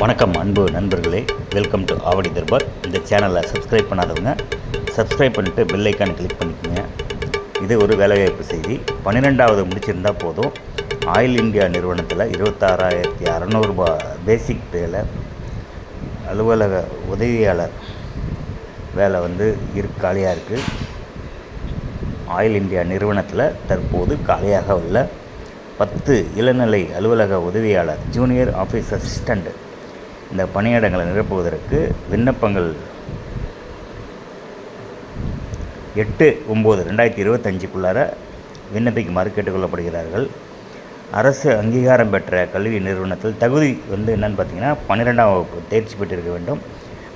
வணக்கம் அன்பு நண்பர்களே. Welcome to Avadi Darbar. இந்த சேனலை சப்ஸ்கிரைப் பண்ணாதவங்க சப்ஸ்கிரைப் பண்ணிட்டு பெல் ஐக்கானை கிளிக் பண்ணிக்கோங்க. இது ஒரு வேலைவாய்ப்பு செய்தி. பன்னிரெண்டாவது முடிச்சிருந்தா போதும். ஆயில் இந்தியா நிறுவனத்தில் இருபத்தாறாயிரத்தி அறநூறுபா பேசிக் பேலை அலுவலக உதவியாளர் வேலை வந்து இரு காலியாக இருக்குது ஆயில் இந்தியா நிறுவனத்தில் தற்போது காலியாக உள்ள பத்து இளநிலை அலுவலக உதவியாளர் ஜூனியர் ஆஃபீஸ் அசிஸ்டண்ட் இந்த பணியிடங்களை நிரப்புவதற்கு விண்ணப்பங்கள் எட்டு ஒம்பது ரெண்டாயிரத்தி இருபத்தஞ்சுக்குள்ளார விண்ணப்பிக்குமாறு கேட்டுக்கொள்ளப்படுகிறார்கள். அரசு அங்கீகாரம் பெற்ற கல்வி நிறுவனத்தில் தகுதி வந்து என்னென்னு பார்த்தீங்கன்னா பன்னிரெண்டாம் வகுப்பு தேர்ச்சி பெற்றிருக்க வேண்டும்.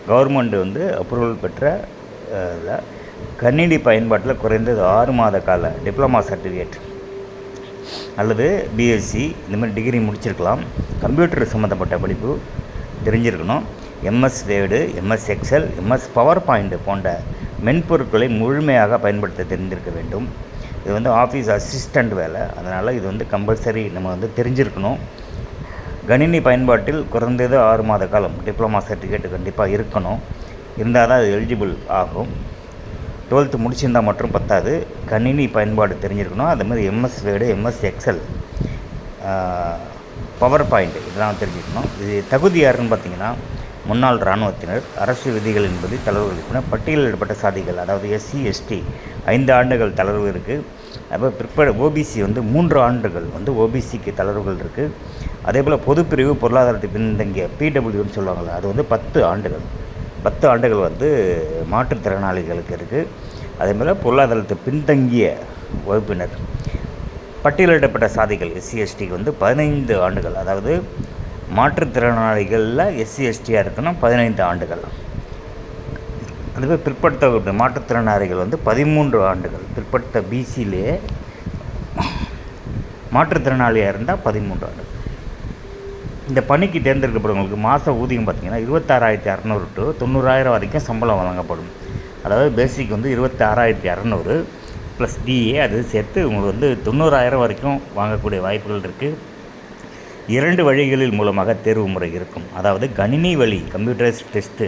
கவர்மெண்ட் வந்து அப்ரூவல் பெற்ற கணினி பயன்பாட்டில் குறைந்தது ஆறு மாத கால டிப்ளமா சர்டிஃபிகேட் அல்லது பிஎஸ்சி இந்த மாதிரி டிகிரி முடிச்சிருக்கலாம். கம்ப்யூட்டர் சம்மந்தப்பட்ட படிப்பு தெரிஞ்சிருக்கணும். MS Word MS Excel MS PowerPoint போன்ற மென்பொருட்களை முழுமையாக பயன்படுத்த தெரிந்திருக்க வேண்டும். இது வந்து ஆஃபீஸ் அசிஸ்டண்ட் வேலை. அதனால் இது வந்து கம்பல்சரி நம்ம வந்து தெரிஞ்சிருக்கணும். கணினி பயன்பாட்டில் குறைந்தது ஆறு மாத காலம் டிப்ளமா சர்டிஃபிகேட் கண்டிப்பாக இருக்கணும். இருந்தால் தான் அது எலிஜிபிள் ஆகும். டுவெல்த்து முடிச்சிருந்தால் மட்டும் பத்தாது. கணினி பயன்பாடு தெரிஞ்சிருக்கணும். அது மாதிரி MS Word MS Excel PowerPoint இதெல்லாம் தெரிஞ்சுக்கணும். இது தகுதி யாருன்னு பார்த்தீங்கன்னா முன்னாள் இராணுவத்தினர் அரசு விதிகள் என்பது தளர்வு பட்டியலிடப்பட்ட சாதிகள் அதாவது எஸ்சி எஸ்டி ஐந்து ஆண்டுகள் தளர்வு இருக்குது அப்போ பிற்பட ஓபிசி வந்து மூன்று ஆண்டுகள் வந்து ஓபிசிக்கு தளர்வுகள் இருக்குது அதே போல் பொதுப்பிரிவு பொருளாதாரத்தை பின்தங்கிய பிடபிள்யூன்னு சொல்லுவாங்கள்ல அது வந்து பத்து ஆண்டுகள். பத்து ஆண்டுகள் வந்து மாற்றுத்திறனாளிகளுக்கு இருக்குது அதே போல் பொருளாதாரத்தை பின்தங்கிய வகுப்பினர் பட்டியலிடப்பட்ட சாதிகள் எஸ்சி எஸ்டிக்கு வந்து பதினைந்து ஆண்டுகள். அதாவது மாற்றுத்திறனாளிகளில் எஸ்சி எஸ்டியாக இருக்கணும் பதினைந்து ஆண்டுகள். அதுவே பிற்படுத்த மாற்றுத்திறனாளிகள் வந்து பதிமூன்று ஆண்டுகள். பிற்படுத்த பிசியிலே மாற்றுத்திறனாளியாக இருந்தால் பதிமூன்று ஆண்டுகள் இந்த பணிக்கு தேர்ந்தெடுக்கப்படுவங்களுக்கு மாத ஊதியம் பார்த்திங்கன்னா இருபத்தாறாயிரத்தி அறநூறு டு தொண்ணூறாயிரம் வரைக்கும் சம்பளம் வழங்கப்படும். அதாவது பேசிக் வந்து இருபத்தாறாயிரத்தி அறநூறு. ப்ளஸ் டிஏ அது சேர்த்து உங்களுக்கு வந்து தொண்ணூறாயிரம் வரைக்கும் வாங்கக்கூடிய வாய்ப்புகள் இருக்குது இரண்டு வழிகளில் மூலமாக தேர்வு முறை இருக்கும். அதாவது கணினி வழி கம்ப்யூட்டரைஸ் டெஸ்ட்டு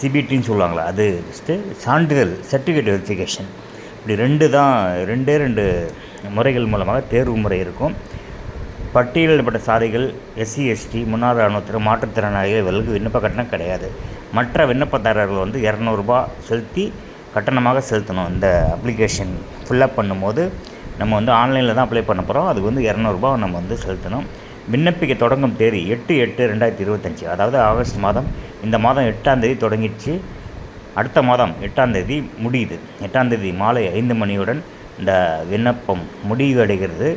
சிபிடின்னு சொல்லுவாங்களா அது டெஸ்ட்டு சான்றிதழ் சர்டிஃபிகேட் வெரிஃபிகேஷன் இப்படி ரெண்டு தான் ரெண்டே ரெண்டு முறைகள் மூலமாக தேர்வு முறை இருக்கும். பட்டியலிடப்பட்ட சாதிகள் எஸ்சி எஸ்டி முன்னாள் இராணுவத்தினர் மாற்றுத்திறனாளிகள் விலகு விண்ணப்ப கட்டணம் கிடையாது. மற்ற விண்ணப்பதாரர்கள் வந்து இரநூறுபா செலுத்தி கட்டணமாக செலுத்தணும். இந்த அப்ளிகேஷன் ஃபில்லப் பண்ணும்போது நம்ம வந்து ஆன்லைனில் தான் அப்ளை பண்ண போகிறோம் அதுக்கு வந்து இரநூறுபா நம்ம வந்து செலுத்தணும். விண்ணப்பிக்க தொடங்கும் தேதி எட்டு எட்டு ரெண்டாயிரத்தி இருபத்தஞ்சி. அதாவது ஆகஸ்ட் மாதம். இந்த மாதம் எட்டாம் தேதி தொடங்கிடுச்சு. அடுத்த மாதம் எட்டாம் தேதி முடியுது. எட்டாம் தேதி மாலை ஐந்து மணியுடன் இந்த விண்ணப்பம் முடிவடைகிறது.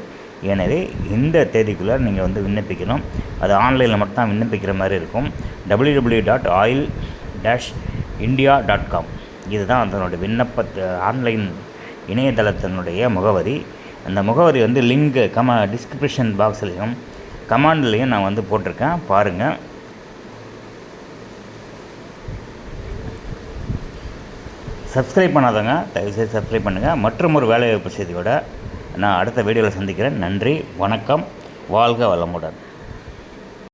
எனவே இந்த தேதிக்குள்ளே நீங்கள் வந்து விண்ணப்பிக்கணும். அது ஆன்லைனில் மட்டும் தான் விண்ணப்பிக்கிற மாதிரி இருக்கும். W W dot oil dash India dot com இதுதான் அதனுடைய விண்ணப்ப ஆன்லைன் இணையதளத்தினுடைய முகவரி. அந்த முகவரி வந்து லிங்க் கம டிஸ்கிரிப்ஷன் பாக்ஸ்லேயும் கமாண்ட்லேயும் நான் வந்து போட்டிருக்கேன். பாருங்கள் சப்ஸ்கிரைப் பண்ணாதவங்க தயவுசெய்து சப்ஸ்கிரைப் பண்ணுங்கள் மற்றும் ஒரு வேலைவாய்ப்பு செய்தியோட நான் அடுத்த வீடியோவில் சந்திக்கிறேன். நன்றி வணக்கம். வாழ்க வளமுடன்.